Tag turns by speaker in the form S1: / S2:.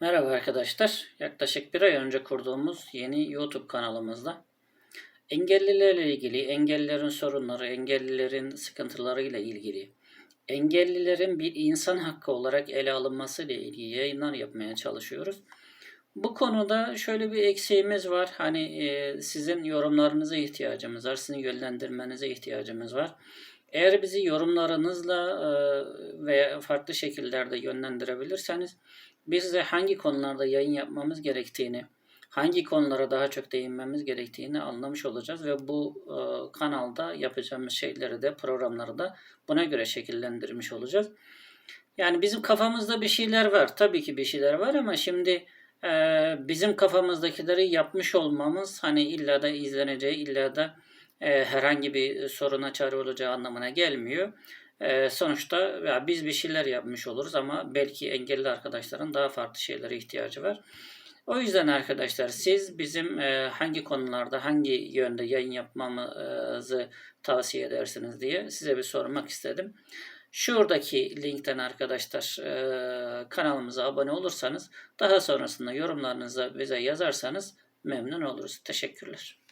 S1: Merhaba arkadaşlar. Yaklaşık bir ay önce kurduğumuz yeni YouTube kanalımızda engellilerle ilgili, engellilerin sorunları, engellilerin sıkıntılarıyla ilgili, engellilerin bir insan hakkı olarak ele alınması ile ilgili yayınlar yapmaya çalışıyoruz. Bu konuda şöyle bir eksiğimiz var. Hani e, sizin yorumlarınıza ihtiyacımız var, sizin yönlendirmenize ihtiyacımız var. Eğer bizi yorumlarınızla e, ve farklı şekillerde yönlendirebilirseniz biz de hangi konularda yayın yapmamız gerektiğini, hangi konulara daha çok değinmemiz gerektiğini anlamış olacağız ve bu e, kanalda yapacağımız şeyleri de programları da buna göre şekillendirmiş olacağız. Yani bizim kafamızda bir şeyler var. Tabii ki bir şeyler var ama şimdi e, bizim kafamızdakileri yapmış olmamız hani illa da izleneceği, illa da e, herhangi bir soruna çare olacağı anlamına gelmiyor. E, sonuçta ya biz bir şeyler yapmış oluruz ama belki engelli arkadaşların daha farklı şeylere ihtiyacı var. O yüzden arkadaşlar siz bizim e, hangi konularda hangi yönde yayın yapmamızı tavsiye edersiniz diye size bir sormak istedim. Şuradaki linkten arkadaşlar e, kanalımıza abone olursanız daha sonrasında yorumlarınızı bize yazarsanız memnun oluruz. Teşekkürler.